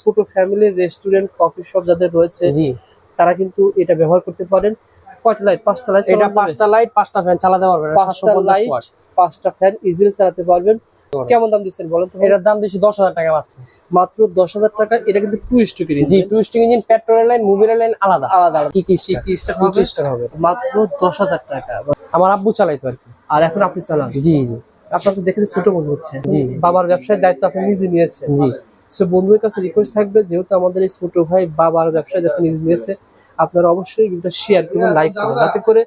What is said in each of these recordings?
ছোট ফ্যামিলির restaurant coffee shop যাদের রয়েছে জি। তারা কিন্তু এটা ব্যবহার করতে পারেন। কয়টা লাইট পাঁচটা লাইট এটা পাঁচটা লাইট পাঁচটা ফ্যান চালাতে পারবেন। পাঁচটা লাইট পাঁচটা ফ্যান ইজিলি চালাতে পারবেন। কেমন দাম দিচ্ছেন বলেন তো এটার দাম বেশি দশ হাজার টাকা মাত্র। মাত্র দশ হাজার টাকা এটা কিন্তু two G twisting engine petrol line line আলাদা। আলাদা কি কি কি স্টার হবে? মাত্র দশ হাজার টাকা। আমার আব্বু চালাইতো আর কি। আর এখন আপনি চালান। জি জি। আপনার তো দেখে ছোট মনে হচ্ছে। জি, জি। বাবার ব্যবসায় দায়িত্ব আপনি নিজে নিয়েছেন। জি। সো বন্ধুদের কাছে রিকোয়েস্ট থাকবে যেহেতু আমাদের এই ছোট ভাই বাবার ব্যবসায় যাতে নিজে নিয়েছে আপনারা অবশ্যই ভিডিওটা শেয়ার করুন লাইক করুন যাতে করে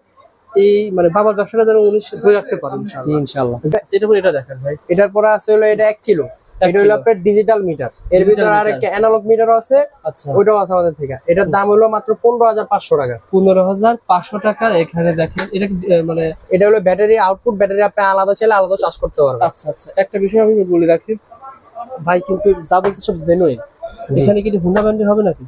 এই মানে বাবার ব্যবসাটা যেন উনি ধরে রাখতে পারেন জি ইনশাল্লাহ সেটা করে এটা দেখেন ভাই। এটার পরে আছে হলো এটা এক কিলো এটা হলো। আপনার ডিজিটাল মিটার এর ভিতরে আর একটা অ্যানালগ মিটারও আছে আচ্ছা। ওইটাও আছে আমাদের থেকে। এটার দাম হলো মাত্র পনেরো হাজার পাঁচশো টাকা। পনেরো হাজার পাঁচশো টাকা এখানে দেখেন এটা মানে এটা হলো ব্যাটারি আউটপুট ব্যাটারি আপনি আলাদা চাইলে আলাদা চার্জ করতে পারবেন। আচ্ছা আচ্ছা একটা বিষয় আমি বলে রাখি ভাই কিন্তু যা বলতে সব জেনুইন এখানে কি হুন্ডা ব্যান্ডের হবে নাকি?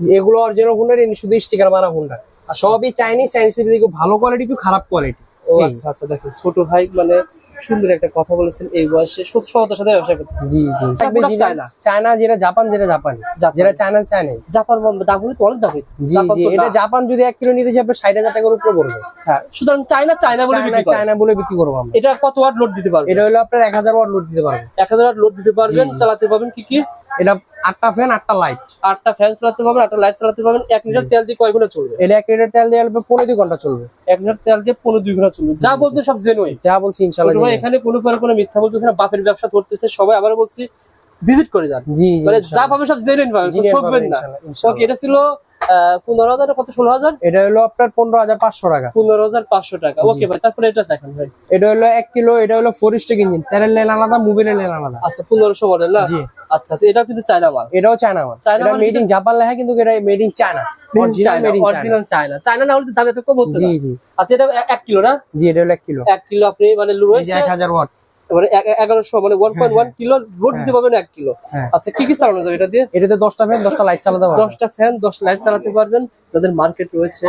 এগুলো অরিজিনাল হুন্ডা শুধু স্টিকার মারা হুন্ডা সবই চাইনিজ চাইনিজ ভালো কোয়ালিটি একটু খারাপ কোয়ালিটি ও আচ্ছা আচ্ছা দেখেন ছোট ভাই মানে সুন্দর একটা কথা বলেছেন এই বয়সে। সাথে ব্যবসা করতেছে জি জি। চায়না। চায়না যেটা জাপান যেটা জাপানি। যেটা চায়না চায়না জাপান দাম হলে তো অনেক দাম হইতো। জি জি এটা জাপান যদি এক কিলো নিতে আপনার ষাট হাজার টাকার উপরে পড়বে। হ্যাঁ। সুতরাং চায়না চায়না বলে চায়না বিক্রি চায়না বলে বিক্রি করব আমরা। এটা কত ওয়াট লোড দিতে পারবে এটা হলো আপনার এক হাজার ওয়াট লোড দিতে পারবে এক হাজার ওয়াট লোড দিতে পারবেন চালাতে পারবেন কি কি? এটা আটটা ফ্যান আটটা লাইট আটটা ফ্যান চালাতে পারবেন আটটা লাইট চালাতে পারবেন। এক লিটার তেল দিয়ে কয় ঘণ্টা চলবে? এটা এক লিটার তেল দিয়ে পনেরো দুই ঘণ্টা চলবে। এক লিটার তেল দিয়ে পনেরো দুই ঘণ্টা চলবে। যা বলতে সব জেনুই যা বলছি ইনশাল্লাহ। এখানে কোনো পরে কোনো মিথ্যা বলতেছে না বাপের ব্যবসা করতেছে সবাই আবার বলছি ভিজিট করে যান। জি মানে যা। পাবে সব জেনুইন পাবেন ঠকবেন না। ওকে এটা ছিল পনেরো হাজার কত ষোলো হাজার? এটা হলো আপনার পনেরো হাজার পাঁচশো টাকা। পনেরো হাজার পাঁচশো টাকা। ওকে ভাই তারপরে এটা দেখেন ভাই। এটা হলো এক কিলো এটা হলো ফোর স্টিক ইঞ্জিন তেলের লেন আলাদা মুভির লেন আলাদা। আচ্ছা পনেরোশো মডেল না? জি। আচ্ছা আচ্ছা এটা কিন্তু চায়না মাল। এটাও চায়না মাল। চায়না মেড ইন জাপান লেখা কিন্তু এটা made in China original China China না হলে দাম এত কম হতো জি জি। আচ্ছা এটা এক কিলো না? জি এটা হলো এক কিলো। এক কিলো আপনি মানে রয়েছে এক হাজার ওয়াট মানে এগারোশো মানে ওয়ান পয়েন্ট ওয়ান কিলো দিতে পারবেন এক কিলো। হ্যাঁ। আচ্ছা কি কি চালানো যাবে এটা দিয়ে? এটাতে দশটা ফ্যান দশটা লাইট চালাতে দশটা ফ্যান দশ লাইট চালাতে পারবেন। যাদের মার্কেট রয়েছে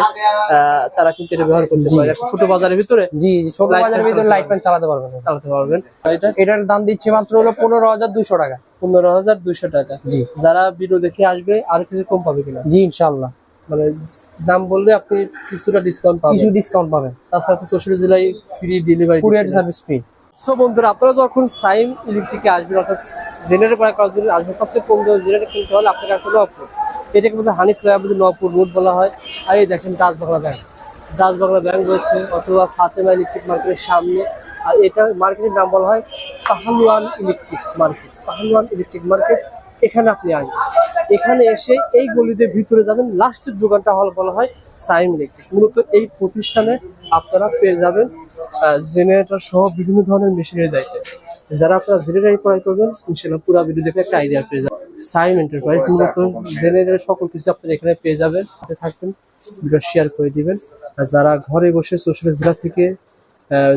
তারা কিন্তু এটা ব্যবহার করতে পারে। ছোট বাজারের ভিতরে জি জি ছোট বাজারের ভিতরে লাইট ফ্যান চালাতে পারবেন। চালাতে পারবেন। এটা? এটার দাম দিচ্ছে মাত্র হলো পনেরো হাজার দুশো টাকা। পনেরো হাজার দুইশো টাকা। জি। যারা ভিডিও দেখে আসবে আর কিছু কম পাবে কিনা? জি ইনশাল্লাহ মানে দাম বললে আপনি কিছুটা ডিসকাউন্ট পাবেন। কিছু ডিসকাউন্ট পাবেন। তাছাড়া চৌষট্টি জেলায় free delivery courier service free so বন্ধুরা, আপনারা যখন সাইম ইলেকট্রিকে আসবেন, অর্থাৎ জেনারেট করা করার জন্য আসবেন, সবচেয়ে কম দামে জেনারেট কিনতে হলে আপনাকে আসলে নপুর এটাকে বলতে হানি ফ্লাইওভার নপুর রোড বলা হয়। আর এই দেখেন বাংলা ব্যাংক। বাংলা ব্যাংক রয়েছে, অথবা ফাতেমা ইলেকট্রিক মার্কেটের সামনে। আর এটা মার্কেটের নাম বলা হয় Pahaluan electric market. Pahaluan electric market, এখানে আপনি আসবেন। এখানে এসে এই গলিতে ভিতরে যাবেন। লাস্টের দোকানটা হল বলা হয় সাইম ইলেকট্রিক। মূলত এই প্রতিষ্ঠানে আপনারা পেয়ে যাবেন জেনারেটর সহ বিভিন্ন ধরনের মেশিনের দায়িত্ব যারা আপনারা জেনারেটর ক্রয় করবেন ইনশাল্লাহ পুরো ভিডিও দেখে একটা আইডিয়া পেয়ে যাবেন। সাইম এন্টারপ্রাইজ মূলত জেনারেটর সকল কিছু আপনারা এখানে পেয়ে যাবেন থাকবেন ভিডিও শেয়ার করে দিবেন। আর যারা ঘরে বসে সোশ্যাল জেলা থেকে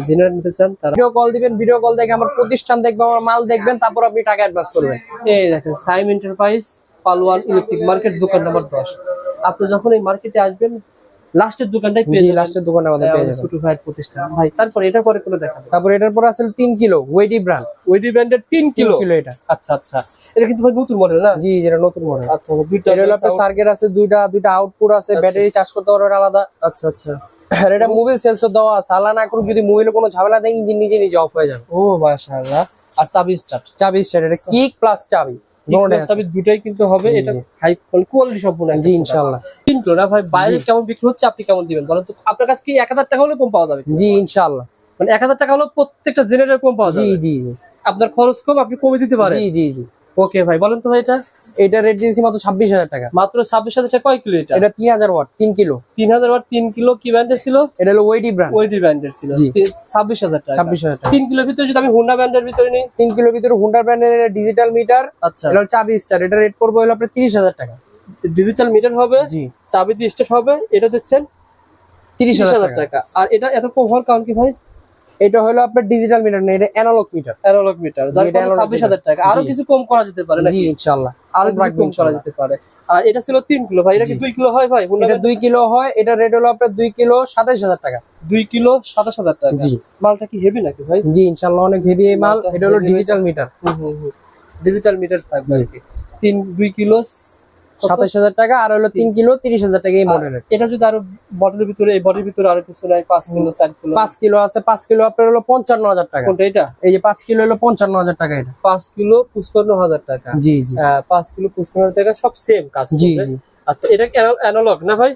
জেনারেট নিতে চান তারা ভিডিও কল দিবেন ভিডিও কল দেখে আমার প্রতিষ্ঠান দেখবেন আমার মাল দেখবেন তারপর আপনি টাকা অ্যাডভান্স করবেন। এই দেখেন Saim enterprise Palowan electric market দোকান নম্বর দশ। আপনি যখন এই মার্কেটে আসবেন লাস্টের দোকানটাই পেয়ে যাবেন। লাস্টের দোকানে আমাদের পেয়ে যাবেন। ছোট ভাইয়ের প্রতিষ্ঠান। ভাই তারপর এটা পরে কোনো দেখাবো? তারপর এটার পর আছে তিন কিলো ওয়েডি ব্র্যান্ড ওয়েডি ব্র্যান্ডের তিন তিন কিলো? কিলো এটা। আচ্ছা আচ্ছা। এটা কিন্তু ভাই নতুন মডেল না? জি যেটা নতুন মডেল আচ্ছা আচ্ছা, দুইটা এটা আপনার সার্কিট আছে দুইটা দুইটা আউটপুট আছে আচ্ছা। ব্যাটারি চার্জ করতে পারবেন আলাদা। আচ্ছা আচ্ছা। আর এটা মোবাইল সেন্সর দেওয়া আছে। আলা না করুক যদি মোবাইলে কোনো ঝামেলা দেয় ইঞ্জিন নিজে নিজে অফ হয়ে যাবে। ও মাশাআল্লাহ। আর চাবি স্টার্ট চাবি স্টার্ট এটা কিক প্লাস চাবি। দুটাই কিন্তু হবে এটা হাই কোয়ালিটি সম্পূর্ণ জি তিন না ভাই বাইরে কেমন বিক্রি হচ্ছে আপনি কেমন দিবেন বলেন তো? আপনার কাছে কি এক হাজার টাকা হলে কম পাওয়া যাবে? জি মানে এক হাজার টাকা হলে প্রত্যেকটা জেনারেটর কম পাওয়া যাবে। জি জি। আপনার খরচ কম আপনি কমে দিতে পারেন। জি জি জি। ওকে ভাই বলেন তো ভাই এটা। এটা রেট দিয়েছি মাত্র ছাব্বিশ হাজার টাকা। মাত্র ছাব্বিশ হাজার টাকা কয় কিলো এটা? এটা তিন হাজার ওয়াট তিন কিলো। তিন হাজার ওয়াট তিন কিলো কি ব্র্যান্ডের ছিল? এটা হলো ওয়েডি ব্র্যান্ড ওইটি ব্র্যান্ডের ছিল। ছাব্বিশ হাজার টাকা। ছাব্বিশ হাজার টাকা। তিন কিলোর ভিতরে যদি আমি হুন্ডা ব্র্যান্ডের ভিতরে নিই? তিন কিলোর ভিতরে হুন্ডা ব্র্যান্ডের ডিজিটাল মিটার আচ্ছা। এটা হলো চাবি স্টার এটা রেট করব হলো আপনার তিরিশ হাজার টাকা। ডিজিটাল মিটার হবে জি। চাবি দিয়ে স্টার্ট হবে এটা দিচ্ছেন তিরিশ হাজার টাকা। আর এটা এত কম হওয়ার কারণ কি ভাই? এটা হলো আপনার ডিজিটাল মিটার না এটা অ্যানালগ মিটার অ্যানালগ মিটার যার ছাব্বিশ হাজার টাকা। আরও কিছু কম করা যেতে পারে নাকি? ইনশাল্লাহ আরও কিছু কম করা যেতে পারে। আর এটা ছিল তিন কিলো ভাই। এটা কি জি। দুই কিলো হয় ভাই? এটা দুই কিলো হয় এটা রেট হলো আপনার দুই কিলো সাতাশ হাজার টাকা। দুই কিলো সাতাশ হাজার টাকা। জি। মালটা কি হেভি নাকি ভাই? জি ইনশাল্লাহ অনেক হেভি এই মাল। এটা হলো ডিজিটাল মিটার হুম হুম ডিজিটাল মিটার থাকবে জি। আর কি। তিন দুই কিলো কত? সাতাশ হাজার টাকা আর হলো তিন কিলো তিরিশ হাজার টাকা এই মডেলের এটা যদি আরও বটলের ভিতরে এই বডির ভিতরে আরও কিছু নাই পাঁচ কিলো চার কিলো। পাঁচ কিলো আছে পাঁচ কিলো আপনার হলো পঞ্চান্ন হাজার টাকা। কোনটা এটা? এই যে পাঁচ কিলো হলো পঞ্চান্ন হাজার টাকা এটা। পাঁচ কিলো পঁচপান্ন হাজার টাকা। জি জি। পাঁচ কিলো পঁচপান্ন হাজার টাকা সব সেম কাজ জি জি। আচ্ছা এটা অ্যানালগ না ভাই?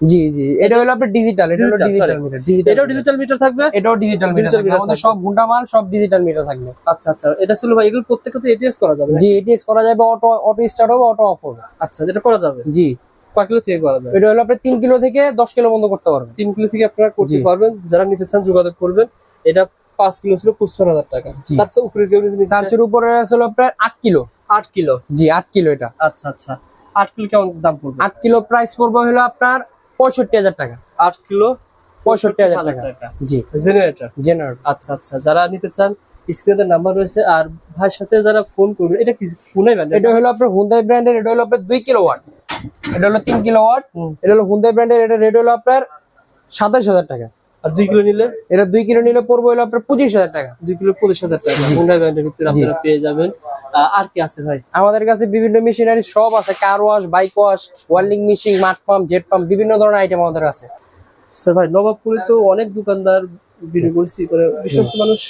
জি জি। এটা হলো আপনার ডিজিটাল এটা হলো ডিজিটাল মিটার ডিজিটাল এটাও ডিজিটাল মিটার থাকবে? এটাও ডিজিটাল মিটার Digital আমাদের সব ঘণ্টা সব ডিজিটাল মিটার থাকবে। আচ্ছা আচ্ছা। এটা ছিল ভাই এগুলো প্রত্যেকটা এটিএস করা যাবে না? জি এটিএস করা যাবে অটো অটো স্টার্ট হবে অটো অফ হবে। আচ্ছা যেটা করা যাবে? জি। কয় কিলো থেকে করা যাবে? এটা হলো আপনার তিন কিলো থেকে দশ কিলো বন্ধ করতে পারবেন। তিন কিলো থেকে আপনারা করতে পারবেন। যারা নিতে চান যোগাযোগ করবেন। এটা পাঁচ কিলো ছিল পঁচপান্ন হাজার টাকা। তার চেয়ে উপরে তার উপরে আপনার আট কিলো। আট কিলো? জি আট কিলো এটা। আচ্ছা আচ্ছা। আট কিলো কেমন দাম পড়বে? আট কিলো প্রাইস পড়বে হলো আপনার পঁয়ষট্টি হাজার টাকা। আট কিলো পঁয়ষট্টি হাজার টাকা। জি। জেনারেটর জেনারেল আচ্ছা আচ্ছা যারা নিতে চান স্ক্রিনে নাম্বার রয়েছে। আর ভাইয়ের সাথে যারা ফোন করবে এটা কি ফোনে এটা হলো আপনার হুন্দাই ব্র্যান্ডের এটা হলো আপনার দুই কিলো ওয়াট এটা হলো তিন কিলো ওয়াট হুম। এটা হলো হুন্দাই ব্র্যান্ডের এটা রেট হলো আপনার সাতাশ হাজার টাকা। আর দুই কিলো নিলে? এটা দুই কিলো নিলে পড়বে হলো আপনার পঁচিশ হাজার টাকা। দুই কিলো পঁচিশ হাজার টাকা। হুন্ডা ব্র্যান্ডের ভিতরে আপনারা পেয়ে যাবেন। আর কি আছে ভাই? আমাদের কাছে বিভিন্ন মেশিনারি সব আছে। Car wash bike wash welding machine mud pump jet pump বিভিন্ন ধরনের আইটেম আমাদের আছে। স্যার ভাই নবাবপুরে তো অনেক দোকানদার ভিডিও করেছি করে বিশেষ মানুষ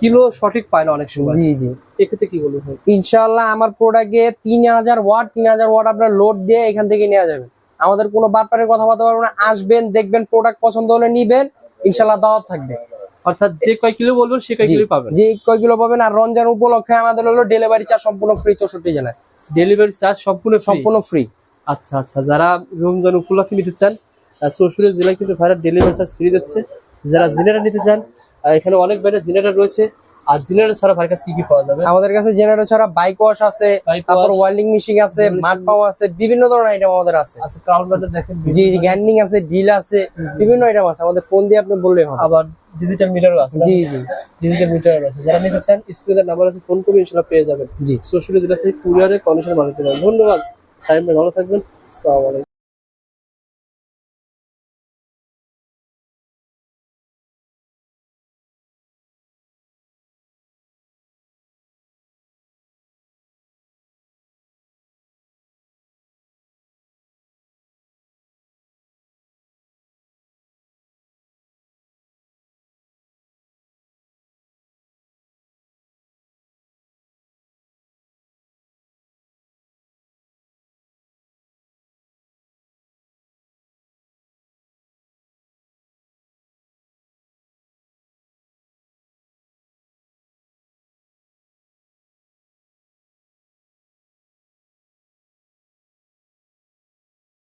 কিলো সঠিক পায় না অনেক সময়। জি জি। এক্ষেত্রে কি বলব ভাই? ইনশাআল্লাহ আমার প্রোডাক্টে তিন হাজার ওয়াট তিন হাজার ওয়াট আপনার লোড দিয়ে এখান থেকে নেওয়া যাবে। আমাদের কোনো বাটপারের কথা বলতে পারব না আসবেন দেখবেন প্রোডাক্ট পছন্দ হলে নিবেন ইনশাআল্লাহ দাওয়াত থাকবে। অর্থাৎ যে কয় কিলো বলবেন সে কয় কিলো পাবেন। যে কয় কিলো পাবেন? আর রমজান উপলক্ষে আমাদের হলো ডেলিভারি চার্জ সম্পূর্ণ ফ্রি চৌষট্টি জেলায় ডেলিভারি চার্জ সম্পূর্ণ সম্পূর্ণ ফ্রি আচ্ছা আচ্ছা যারা রমজান উপলক্ষে নিতে চান চৌষট্টি জেলায় কিন্তু ভাইরা ডেলিভারি চার্জ ফ্রি দিচ্ছে। যারা জেনারেল নিতে চান এখানে অনেক বেটার জেনারেল রয়েছে। আর জেনারেল ছাড়া ভাইয়ের কাছে কি কি পাওয়া যাবে? আমাদের কাছে জেনারেটর ছাড়া বাইক ওয়াশ আছে তারপর ওয়েল্ডিং মেশিন আছে মাঠ পাম্প আছে বিভিন্ন ধরনের আইটেম আমাদের আছে। আচ্ছা ক্রাউন দেখেন জি গ্যান্ডিং আছে ডিল আছে বিভিন্ন আইটেম আছে আমাদের ফোন দিয়ে আপনি বললেই হবে। আবার ডিজিটাল মিটারও আছে জি জি। ডিজিটাল মিটারও আছে। যারা নিতে চান স্ক্রিনের নাম্বার আছে ফোন করবে ইনশাল্লাহ পেয়ে যাবেন। জি। চৌষট্টি জেলা থেকে কুরিয়ারে কন্ডিশন বানাতে পারেন ধন্যবাদ। সাহেব ভালো থাকবেন। আসসালামু আলাইকুম